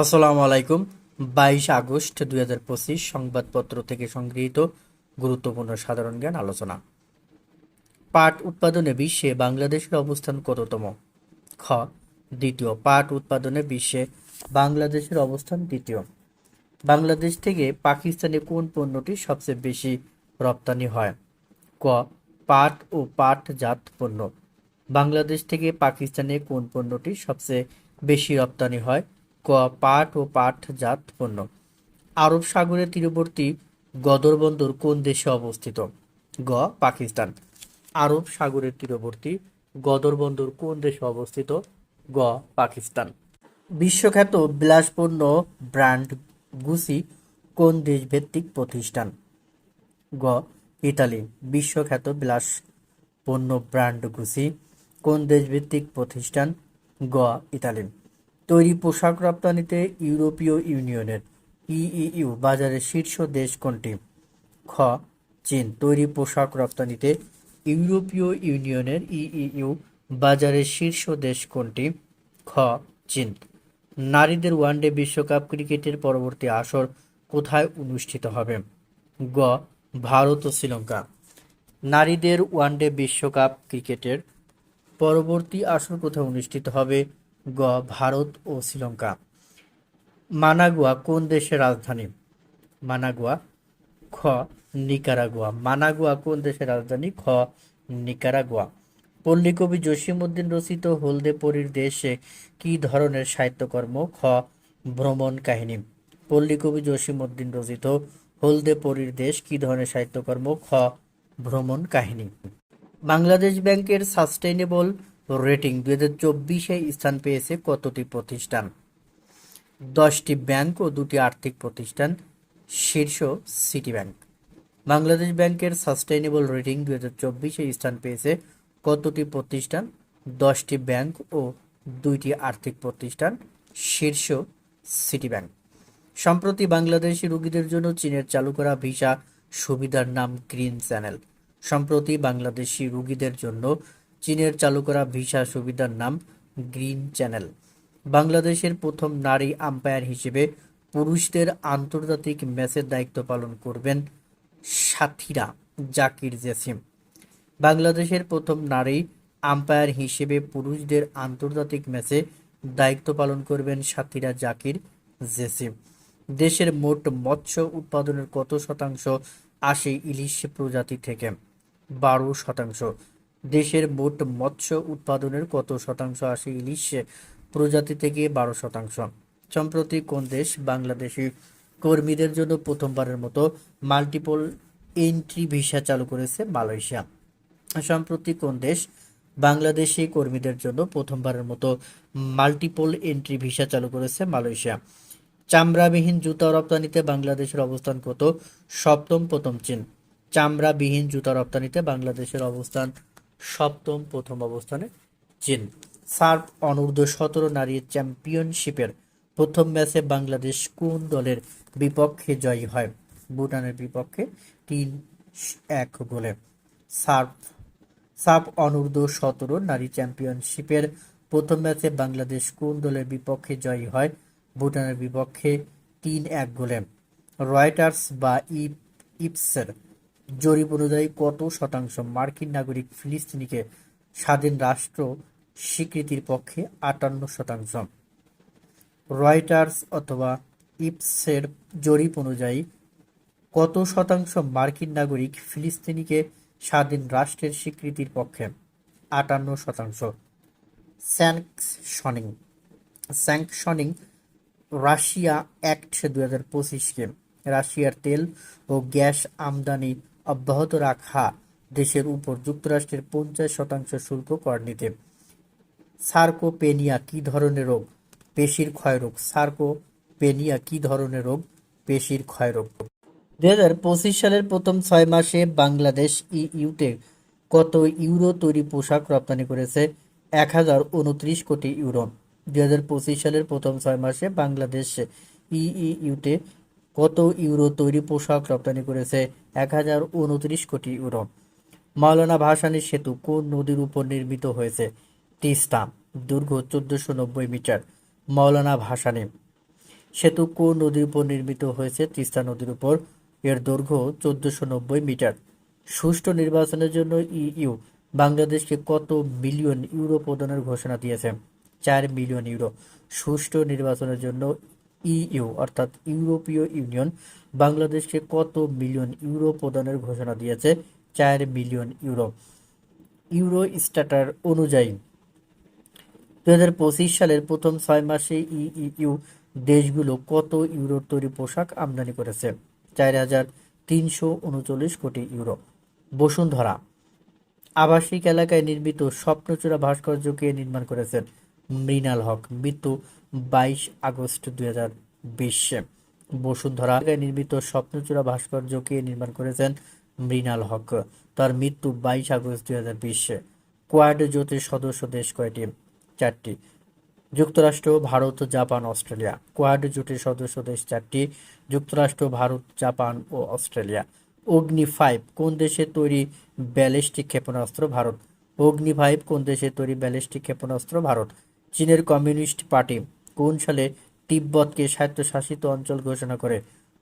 আসসালামু আলাইকুম। বাইশ আগস্ট দুই হাজার পঁচিশ সংবাদপত্র থেকে সংগৃহীত গুরুত্বপূর্ণ সাধারণ জ্ঞান আলোচনা। পাট উৎপাদনে বিশ্বে বাংলাদেশের অবস্থান কততম? খ, দ্বিতীয়, পাট উৎপাদনে বিশ্বে বাংলাদেশের অবস্থান দ্বিতীয়। বাংলাদেশ থেকে পাকিস্তানে কোন পণ্যটি সবচেয়ে বেশি রপ্তানি হয়? ক, পাট ও পাটজাত পণ্য। বাংলাদেশ থেকে পাকিস্তানে কোন পণ্যটি সবচেয়ে বেশি রপ্তানি হয়? পাট ও পাটজাত পণ্য। আরব সাগরের তীরবর্তী গদর বন্দর কোন দেশে অবস্থিত? গ, পাকিস্তান। আরব সাগরের তীরবর্তী গদর বন্দর কোন দেশে অবস্থিত? গ, পাকিস্তান। বিশ্বখ্যাত বিলাসপূর্ণ ব্র্যান্ড গুসি কোন দেশভিত্তিক প্রতিষ্ঠান? গ, ইতালি। বিশ্বখ্যাত বিলাস পণ্য ব্র্যান্ড গুসি কোন দেশভিত্তিক প্রতিষ্ঠান? গ, ইতালি। তৈরি পোশাক রপ্তানিতে ইউরোপীয় ইউনিয়নের ইইউ বাজারের শীর্ষ দেশ কোনটি? খ, চীন। তৈরি পোশাক রপ্তানিতে ইউরোপীয় ইউনিয়নের ইইউ বাজারের শীর্ষ দেশ কোনটি? খ, চীন। নারীদের ওয়ানডে বিশ্বকাপ ক্রিকেটের পরবর্তী আসর কোথায় অনুষ্ঠিত হবে? গ, ভারত ও শ্রীলঙ্কা। নারীদের ওয়ানডে বিশ্বকাপ ক্রিকেটের পরবর্তী আসর কোথায় অনুষ্ঠিত হবে? গ, ভারত ও শ্রীলঙ্কা। মানাগুয়া কোন দেশের রাজধানী? মানাগুয়া, খ, নিকারাগুয়া। মানাগুয়া কোন দেশের রাজধানী? খ, নিকারাগুয়া। পল্লীকবি জসিমউদ্দিন রচিত হলদে পরীর দেশে কি ধরনের সাহিত্যকর্ম? খ, ভ্রমণ কাহিনী। পল্লীকবি জসিমউদ্দিন রচিত হলদে পরীর দেশ কি ধরনের সাহিত্যকর্ম? খ, ভ্রমণ কাহিনী। বাংলাদেশ ব্যাংকের সাস্টেইনেবল রেটিং দুই হাজার চব্বিশে স্থান পেয়েছে কতটি প্রতিষ্ঠান? দশটি ব্যাংক ও দুটি আর্থিক প্রতিষ্ঠান, শীর্ষ সিটি ব্যাংক। বাংলাদেশ ব্যাংকের সাস্টেইনেবল রেটিং দুই হাজার চব্বিশে স্থান পেয়েছে কতটি প্রতিষ্ঠান? দশটি ব্যাংক ও দুইটি আর্থিক প্রতিষ্ঠান, শীর্ষ সিটি ব্যাংক। সম্প্রতি বাংলাদেশি রোগীদের জন্য চীনের চালু করা ভিসা সুবিধার নাম গ্রিন চ্যানেল। সম্প্রতি বাংলাদেশি রোগীদের জন্য চীনের চালু করা ভিসা সুবিধার নাম গ্রিন চ্যানেল। বাংলাদেশের প্রথম নারী আম্পায়ার হিসেবে পুরুষদের আন্তর্জাতিক ম্যাচের দায়িত্ব পালন করবেন সাথীরা জাকির জেসিম। বাংলাদেশের প্রথম নারী আম্পায়ার হিসেবে পুরুষদের আন্তর্জাতিক ম্যাচে দায়িত্ব পালন করবেন সাথীরা জাকির জেসিম। দেশের মোট মৎস্য উৎপাদনের কত শতাংশ? আসে ইলিশ প্রজাতি থেকে বারো শতাংশ। দেশের মোট মৎস্য উৎপাদনের কত শতাংশ আসে ইলিশ প্রজাতি থেকে বারো শতাংশ। সম্প্রতি কোন দেশ বাংলাদেশি কর্মীদের জন্য প্রথমবারের মতো মাল্টিপল এন্ট্রি ভিসা চালু করেছে? মালয়েশিয়া। সম্প্রতি কোন দেশ বাংলাদেশি কর্মীদের জন্য প্রথমবারের মতো মাল্টিপল এন্ট্রি ভিসা চালু করেছে? মালয়েশিয়া। চামড়াবিহীন জুতা রপ্তানিতে বাংলাদেশের অবস্থান কত? সপ্তম, প্রথম, চীন। চামড়াবিহীন জুতা রপ্তানিতে বাংলাদেশের অবস্থান সপ্তম প্রথম অবস্থানে চীন সার্ফ অনূর্ধ্ব সতেরো নারী চ্যাম্পিয়নশিপের প্রথম ম্যাচে বাংলাদেশ কোন দলের বিপক্ষে জয়ী হয়? ভুটানের বিপক্ষে তিন এক গোলে। সার্ফ সার্ফ অনূর্ধ্ব সতেরো নারী চ্যাম্পিয়নশিপের প্রথম ম্যাচে বাংলাদেশ কোন দলের বিপক্ষে জয়ী হয়? ভুটানের বিপক্ষে তিন এক গোলে। রয়টার্স বা ইপ, ইপসের জরিপ অনুযায়ী কত শতাংশ মার্কিন নাগরিক ফিলিস্তিনিকে স্বাধীন রাষ্ট্র স্বীকৃতির পক্ষে আটান্ন শতাংশ? রয়টার্স অথবা ইপসের জরিপ অনুযায়ী কত শতাংশ মার্কিন নাগরিক ফিলিস্তিনিকে স্বাধীন রাষ্ট্রের স্বীকৃতির পক্ষে আটান্ন শতাংশ? স্যাংশনিং স্যাংশনিং রাশিয়া অ্যাক্ট দু হাজার পঁচিশকে। রাশিয়ার তেল ও গ্যাস আমদানি অব্যাহত রাখা দেশের উপর যুক্তরাষ্ট্রের পঞ্চাশ শতাংশ শুল্ক কর নিতে। সার্কোপেনিয়া কি ধরনের রোগ? পেশির ক্ষয়রোগ সার্কোপেনিয়া কি ধরনের রোগ? পেশির ক্ষয়রোগ দুই হাজার পঁচিশ সালের প্রথম ছয় মাসে বাংলাদেশ ইউতে কত ইউরো তৈরি পোশাক রপ্তানি করেছে? এক হাজার উনত্রিশ কোটি ইউরো। দুই হাজার পঁচিশ সালের প্রথম ছয় মাসে বাংলাদেশ ইইউতে কত ইউরো তৈরি পোশাক রপ্তানি করেছে? এক হাজার উনত্রিশ কোটি ইউরো। মাওলানা ভাসানী সেতু কোন নদীর উপর নির্মিত হয়েছে? তিস্তা দৈর্ঘ্য চোদ্দশো নব্বই মিটার। মাওলানা ভাসানী, সেতু কোন নদীর উপর নির্মিত হয়েছে? তিস্তা নদীর উপর। এর দৈর্ঘ্য চোদ্দশো নব্বই মিটার। সুষ্ঠু নির্বাচনের জন্য ইইউ বাংলাদেশকে কত মিলিয়ন ইউরো প্রদানের ঘোষণা দিয়েছে? চার মিলিয়ন ইউরো। সুষ্ঠু নির্বাচনের জন্য ইইউ, অর্থাৎ ইউরোপীয় ইউনিয়ন, বাংলাদেশকে কত মিলিয়ন ইউরো প্রদানের ঘোষণা দিয়েছে? চার মিলিয়ন ইউরো। ইউরো স্ট্যাটার অনুযায়ী দু হাজার পঁচিশ সালের প্রথম ছয় মাসে ইইউ দেশগুলো কত ইউরোর তৈরি পোশাক আমদানি করেছে? চার হাজার তিনশো উনচল্লিশ কোটি ইউরো। বসুন্ধরা, আবাসিক এলাকায় নির্মিত স্বপ্নচূড়া ভাস্কর্যকে নির্মাণ করেছেন মৃণাল হক। মৃত্যু বাইশ আগস্ট দুই হাজার বিশে। বসুন্ধরা নির্মিত স্বপ্নচূড়া ভাস্কর্যকে নির্মাণ করেছেন মৃণাল হক। তার মৃত্যু বাইশ আগস্ট দুই হাজার বিশে। কোয়াড জোটের সদস্য দেশ কয়টি? চারটি। যুক্তরাষ্ট্র, ভারত, জাপান, অস্ট্রেলিয়া। কোয়াড জোটের সদস্য দেশ চারটি। যুক্তরাষ্ট্র, ভারত, জাপান ও অস্ট্রেলিয়া। অগ্নি ফাইভ, কোন দেশে তৈরি ব্যালিস্টিক ক্ষেপণাস্ত্র ভারত? অগ্নি ফাইভ, কোন দেশে তৈরি ব্যালিস্টিক ক্ষেপণাস্ত্র ভারত? চীনের কমিউনিস্ট পার্টি কোন সালে তিব্বতকে স্বায়ত্তশাসিত অঞ্চল ঘোষণা করে?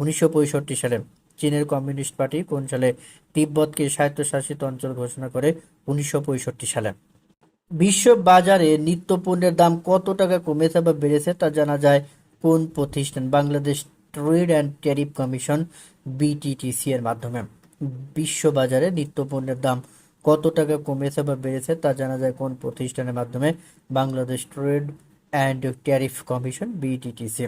উনিশশো পঁয়ষট্টি সালে চীনের কমিউনিস্ট পার্টি কোন সালে তিব্বতকে স্বায়ত্তশাসিত অঞ্চল ঘোষণা করে? উনিশশো পঁয়ষট্টি সালে। বিশ্ব বাজারে নিত্য পণ্যের দাম কত টাকা কমেছে বা বেড়েছে তা জানা যায় কোন প্রতিষ্ঠান? Bangladesh trade and tariff commission BTTC এর মাধ্যমে। বিশ্ব বাজারে নিত্য পণ্যের দাম কত টাকা কমেছে বা বেড়েছে তা জানা যায় কোন প্রতিষ্ঠানের মাধ্যমে? Bangladesh trade and tariff commission BTTC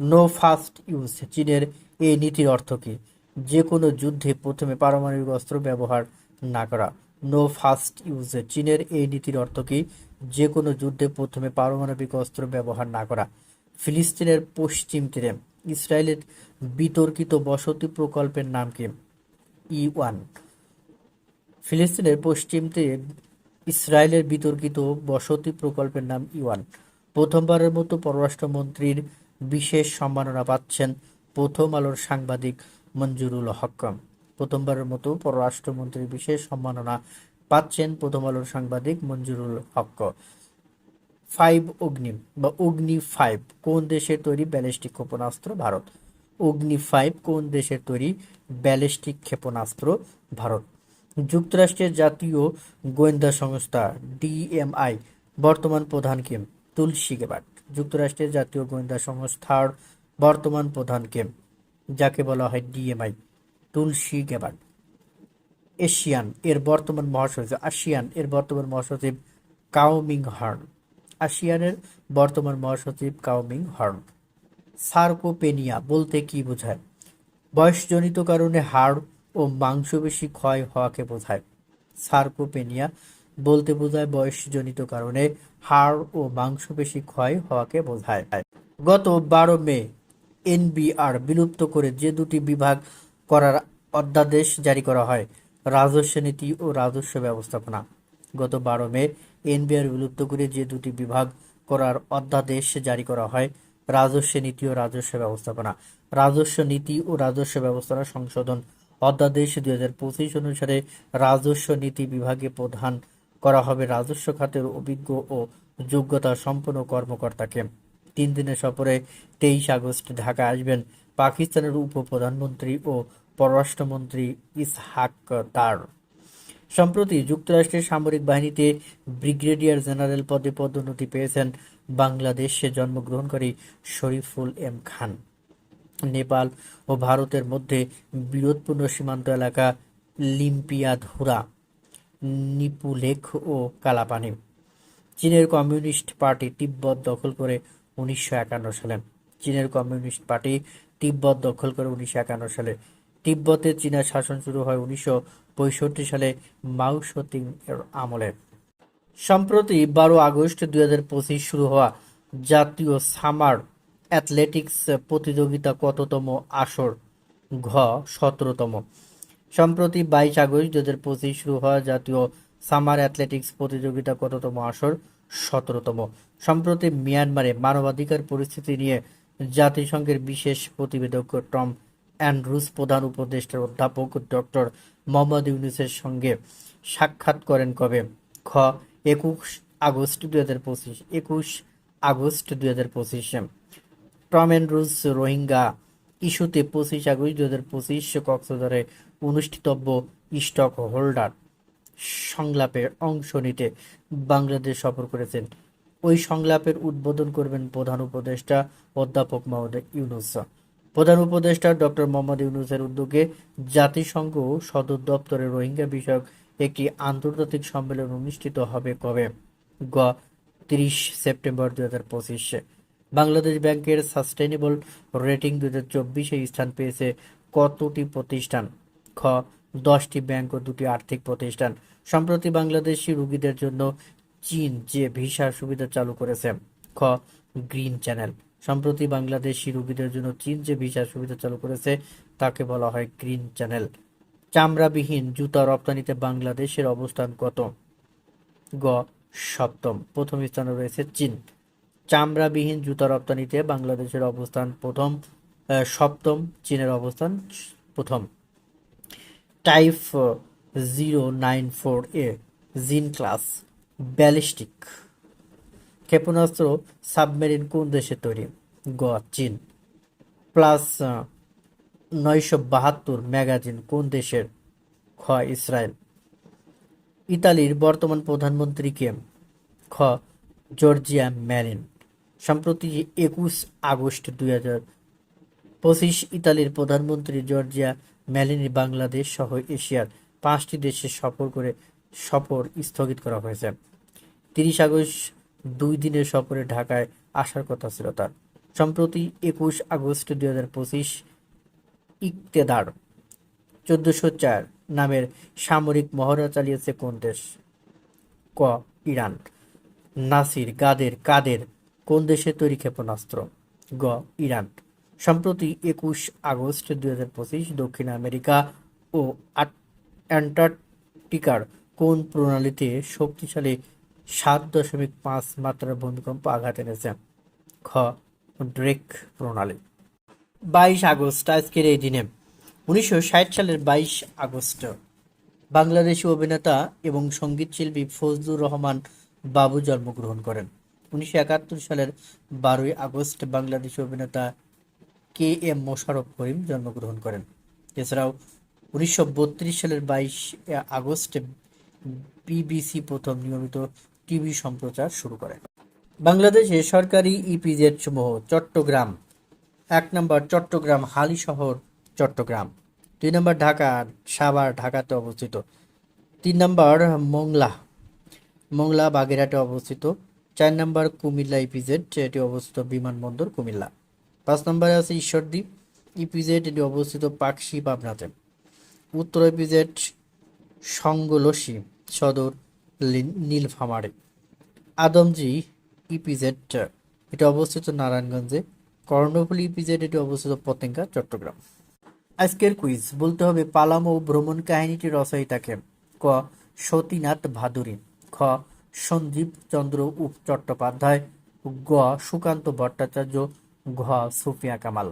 no first use চীনের এই নীতির অর্থ কী? যে কোনো যুদ্ধে প্রথমে পারমাণবিক অস্ত্র ব্যবহার না করা। নো ফাস্ট ইউজ চীনের এই নীতির অর্থ কী? যে কোনো যুদ্ধে প্রথমে পারমাণবিক অস্ত্র ব্যবহার না করা। ফিলিস্তিনের পশ্চিম তীরে। ইসরায়েলের বিতর্কিত বসতি প্রকল্পের নাম কি? ই ওয়ান ফিলিস্তিনের পশ্চিম তীরে ইসরায়েলের বিতর্কিত বসতি প্রকল্পের নাম ইওয়ান প্রথমবারের মতো পররাষ্ট্রমন্ত্রীর বিশেষ সম্মাননা পাচ্ছেন প্রথম আলোর সাংবাদিক মঞ্জুরুল হক প্রথমবারের মতো পররাষ্ট্রমন্ত্রীর বিশেষ সম্মাননা পাচ্ছেন প্রথম আলোর সাংবাদিক মঞ্জুরুল হক। ফাইভ অগ্নি বা অগ্নি ফাইভ, কোন দেশের তৈরি ব্যালিস্টিক ক্ষেপণাস্ত্র? ভারত। অগ্নি ফাইভ, কোন দেশের তৈরি ব্যালিস্টিক ক্ষেপণাস্ত্র? ভারত। যুক্তরাষ্ট্রের জাতীয় গোয়েন্দা সংস্থা ডিএমআই, বর্তমান প্রধান কে তুলসী গেবাট যুক্তরাষ্ট্রের জাতীয় গোয়েন্দা সংস্থার বর্তমান প্রধান কে যাকে বলা হয় ডিএমআই তুলসী গেবাট এশিয়ান, এর বর্তমান মহাসচিব, আসিয়ান, এর বর্তমান মহাসচিব কাওমিং হার্ন। আসিয়ানের বর্তমান মহাসচিব কাওমিং হার্ন। সার্কোপেনিয়া বলতে কি বোঝায়? বয়সজনিত কারণে হাড় ও মাংসপেশি ক্ষয় হওয়াকে বোঝায়। সার্কোপেনিয়া বলতে বোঝায় বয়সজনিত কারণে হাড় ও মাংসপেশি ক্ষয় হওয়াকে বোঝায়। গত বারো মে, এনবিআর বিলুপ্ত করে যে দুটি বিভাগ করার অধ্যাদেশ জারি করা হয়, রাজস্ব নীতি ও রাজস্ব ব্যবস্থাপনা। গত বারো মে, এনবিআর বিলুপ্ত করে যে দুটি বিভাগ করার অধ্যাদেশ জারি করা হয়, রাজস্ব নীতি ও রাজস্ব ব্যবস্থাপনা। রাজস্ব নীতি ও রাজস্ব ব্যবস্থাপনা সংশোধন অধ্যাদেশ দুই হাজার পঁচিশ অনুসারে রাজস্ব নীতি বিভাগে প্রধান করা হবে রাজস্ব খাতের অভিজ্ঞ ও যোগ্যতা সম্পন্ন কর্মকর্তাকে। তিন দিনের সফরে তেইশ আগস্ট ঢাকা আসবেন পাকিস্তানের উপপ্রধানমন্ত্রী ও পররাষ্ট্রমন্ত্রী ইসহাক দার সম্প্রতি যুক্তরাষ্ট্রের সামরিক বাহিনীতে ব্রিগেডিয়ার জেনারেল পদে পদোন্নতি পেয়েছেন বাংলাদেশে জন্মগ্রহণকারী শরীফুল এম খান। নেপাল ও ভারতের মধ্যে বিরোধপূর্ণ সীমান্ত এলাকা লিম্পিয়াধুরা। নিপুলেখ ও কালাপানি। চীনের কমিউনিস্ট পার্টি তিব্বত দখল করে উনিশশো একান্ন সালে। চীনের কমিউনিস্ট পার্টি তিব্বত দখল করে উনিশশো একান্ন সালে। তিব্বতে চীনা শাসন শুরু হয় উনিশশো পঁয়ষট্টি সালে মাও সতিং এর আমলে। সম্প্রতি বারো আগস্ট দুই হাজার পঁচিশ শুরু হওয়া জাতীয় সামার অ্যাথলেটিক্স প্রতিযোগিতা কততম আসর? ঘ, সতেরোতম। সম্প্রতি বাইশ আগস্ট দু হাজার পঁচিশ শুরু হওয়া জাতীয় সামার অ্যাথলেটিক্স প্রতিযোগিতা কততম আসর? সতেরোতম। সম্প্রতি মিয়ানমারে মানবাধিকার পরিস্থিতি নিয়ে জাতিসংঘের বিশেষ প্রতিবেদক টম অ্যান্ড্রুস প্রধান উপদেষ্টার অধ্যাপক ডক্টর মোহাম্মদ ইউনুসের সঙ্গে সাক্ষাৎ করেন কবে? খ, একুশ আগস্ট দুই হাজার পঁচিশ, একুশ আগস্ট দুই হাজার পঁচিশে। টম অ্যান্ড রুজ রোহিঙ্গা ইস্যুতে পঁচিশ আগস্ট দু হাজার পঁচিশ কক্সবাজারে অনুষ্ঠিতব্য স্টক হোল্ডার সংলাপে অংশ নিতে বাংলাদেশ সফর করেছেন। ওই সংলাপের উদ্বোধন করবেন প্রধান উপদেষ্টা অধ্যাপক মোহাম্মদ ইউনুস। প্রধান উপদেষ্টা ডক্টর মোহাম্মদ ইউনুসের উদ্যোগে জাতিসংঘ সদর দপ্তরে রোহিঙ্গা বিষয়ক একটি আন্তর্জাতিক সম্মেলন অনুষ্ঠিত হবে কবে? গ, তিরিশ সেপ্টেম্বর দুই হাজার পঁচিশে। বাংলাদেশ ব্যাংকের সাস্টেনেবল রেটিং দু হাজার চব্বিশে স্থান পেয়েছে কতটি প্রতিষ্ঠান? খ, দশটি ব্যাংক ও দুটি আর্থিক প্রতিষ্ঠান। সম্প্রতি বাংলাদেশি রোগীদের জন্য চীন যে ভিসা সুবিধা চালু করেছে। খ, গ্রিন চ্যানেল। সম্প্রতি বাংলাদেশি রোগীদের জন্য চীন যে ভিসা সুবিধা চালু করেছে, তাকে বলা হয় গ্রিন চ্যানেল। চামড়াবিহীন জুতা রপ্তানিতে বাংলাদেশের অবস্থান কত? গ, সপ্তম। প্রথম স্থানে রয়েছে চীন। চামড়াবিহীন জুতা রপ্তানিতে বাংলাদেশের অবস্থান প্রথম সপ্তম, চীনের অবস্থান প্রথম। Type zero nine four A Jin class ballistic. ক্ষেপণাস্ত্র সাবমেরিন কোন দেশে তৈরি? গ চীন। প্লাস নয়শো বাহাত্তর ম্যাগাজিন কোন দেশের? খ, ইসরায়েল। ইতালির বর্তমান প্রধানমন্ত্রী কে? খ, জর্জিয়া ম্যারিন। সম্প্রতি একুশ আগস্ট দুই হাজার পঁচিশ ইতালির প্রধানমন্ত্রী জর্জিয়া ম্যালিনি বাংলাদেশ সহ এশিয়ার পাঁচটি দেশে সফর করে সফর স্থগিত করা হয়েছে। তিরিশ আগস্ট দুই দিনের সফরে ঢাকায় আসার কথা ছিল তার। সম্প্রতি একুশ আগস্ট দুই হাজার পঁচিশ ইকতেদার চোদ্দশো চার নামের সামরিক মহড়া চালিয়েছে কোন দেশ? ক, ইরান। নাসির, গাদের, কাদের কোন দেশে তৈরি ক্ষেপণাস্ত্র? গ. ইরান। সম্প্রতি একুশ আগস্ট দুই হাজার পঁচিশ দক্ষিণ আমেরিকা ও অ্যান্টার্কটিকার কোন প্রণালীতে শক্তিশালী সাত দশমিক পাঁচ মাত্রার ভূমিকম্প আঘাত এনেছে? খ. ড্রেক প্রণালী। বাইশ আগস্ট, আজকের এই দিনে উনিশশো ষাট সালের বাইশ আগস্ট, বাংলাদেশি অভিনেতা এবং সঙ্গীতশিল্পী ফজলুর রহমান বাবু জন্মগ্রহণ করেন। উনিশশো একাত্তর সালের বারোই আগস্ট বাংলাদেশি অভিনেতা কে এম মোশারফ করিম জন্মগ্রহণ করেন। এছাড়াও উনিশশো বত্রিশ সালের বাইশ আগস্ট বিবিসি প্রথম নিয়মিত টিভি সম্প্রচার শুরু করে বাংলাদেশে সরকারি ইপিজেড সমূহ চট্টগ্রাম, এক নম্বর চট্টগ্রাম হালি শহর চট্টগ্রাম, দুই নম্বর ঢাকা সাভার ঢাকাতে অবস্থিত, তিন নম্বর মোংলা মোংলা বাগেরহাটে অবস্থিত চার নম্বর কুমিল্লা ইপিজেড এটি অবস্থিত বিমানবন্দর কুমিল্লা। পাঁচ নম্বরে আছে ঈশ্বরদ্বীপ ইপিজেড, এটি অবস্থিত পাকশি, পাবনাতে। উত্তর ইপিজেড, সংগলসী সদর নীলফামারী। আদমজি ইপিজেড, এটি অবস্থিত নারায়ণগঞ্জে। কর্ণফুলী ইপিজেড, এটি অবস্থিত পতেঙ্গা, চট্টগ্রাম। আজকের কুইজ, বলতে হবে পালাম ও ভ্রমণ কাহিনীটি রচয়িতাকে। ক, সতীনাথ ভাদুরী। খ সঞ্জীব চন্দ্র উপ চট্টোপাধ্যায় গ সুকান্ত ভট্টাচার্য ঘ সুফিয়া কামাল।